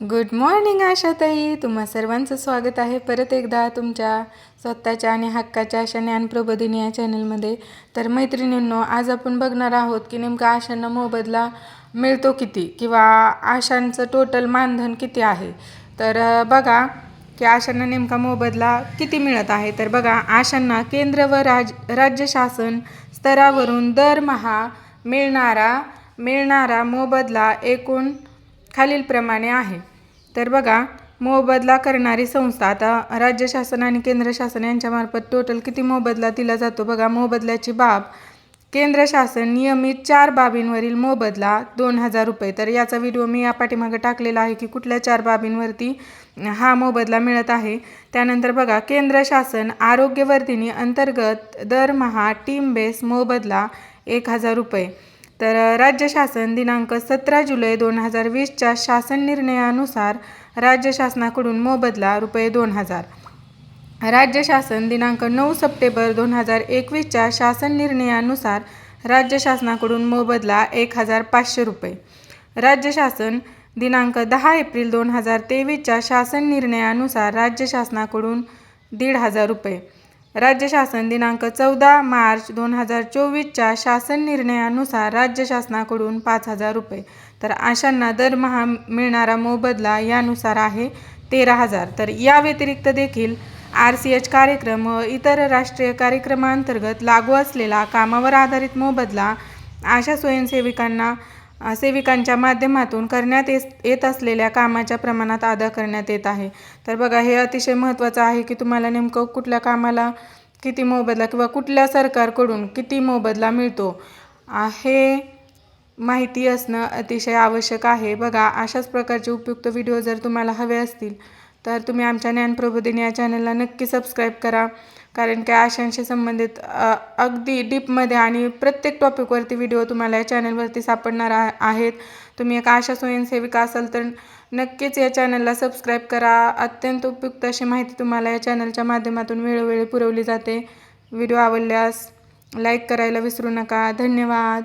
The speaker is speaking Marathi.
गुड मॉर्निंग आशाताई. तुम्हा सर्वांचं स्वागत आहे परत एकदा तुमच्या स्वतःच्या आणि हक्काच्या आशा ज्ञानप्रबोधिनी या चॅनलमध्ये. तर मैत्रिणींनो आज आपण बघणार आहोत की नेमका आशांना मोबदला मिळतो किती किंवा आशांचं टोटल मानधन किती आहे? तर बघा की आशांना नेमका मोबदला किती मिळत आहे. तर बघा आशांना केंद्र व राज राज्य शासन स्तरावरून दरमहा मिळणारा मिळणारा मोबदला एकूण खालीलप्रमाणे आहे. तर बघा मोबदला करणारी संस्था आता राज्य शासन आणि केंद्र शासन यांच्यामार्फत टोटल किती मोबदला दिला जातो बघा मोबदल्याची बाब. केंद्र शासन नियमित चार बाबींवरील मोबदला दोन हजार रुपये. तर याचा व्हिडिओ मी या पाठीमागे टाकलेला आहे की कुठल्या चार बाबींवरती हा मोबदला मिळत आहे. त्यानंतर बघा केंद्र शासन आरोग्यवर्धिनी अंतर्गत दरमहा टीम बेस मोबदला एक हजार रुपये. तर राज्य शासन दिनांक सतरा जुलै दोन हजार वीसच्या शासन निर्णयानुसार राज्य शासनाकडून मोबदला रुपये दोन हजार. राज्य शासन दिनांक नऊ सप्टेंबर दोन हजार एकवीसच्या शासन निर्णयानुसार राज्य शासनाकडून मोबदला एक हजार पाचशे रुपये. राज्य शासन दिनांक दहा एप्रिल दोन हजार तेवीसच्या शासन निर्णयानुसार राज्य शासनाकडून दीड हजार रुपये. राज्य शासन दिनांक चौदा मार्च दोन हजार चोवीसच्या शासन निर्णयानुसार राज्य शासनाकडून पाच हजार रुपये. तर आशांना दरमहा मिळणारा मोबदला यानुसार आहे तेरा हजार. तर या व्यतिरिक्त देखील आर सी एच कार्यक्रम व इतर राष्ट्रीय कार्यक्रमांतर्गत लागू असलेला कामावर आधारित मोबदला आशा स्वयंसेविकांना सेविकांच्या माध्यमातून करण्यात येत असलेल्या कामाच्या प्रमाणात अदा करण्यात येत आहे. तर बघा हे अतिशय महत्त्वाचं आहे की तुम्हाला नेमकं कुठल्या कामाला किती मोबदला किंवा कुठल्या सरकारकडून किती मोबदला मिळतो. हे माहिती असणं अतिशय आवश्यक आहे. बघा अशाच प्रकारचे उपयुक्त व्हिडिओ जर तुम्हाला हवे असतील तर तुम्ही आमच्या ज्ञानप्रबोधिनी या चॅनलला नक्की सबस्क्राईब करा. कारण की आशांशी संबंधित अगदी डीपमध्ये आणि प्रत्येक टॉपिकवरती व्हिडिओ तुम्हाला या चॅनलवरती सापडणार आ- आहेत. तुम्ही एक आशा स्वयंसेविका असाल तर नक्कीच या चॅनलला सबस्क्राईब करा. अत्यंत उपयुक्त अशी माहिती तुम्हाला या चॅनलच्या माध्यमातून वेळोवेळी पुरवली जाते. व्हिडिओ आवडल्यास लाईक करायला विसरू नका. धन्यवाद.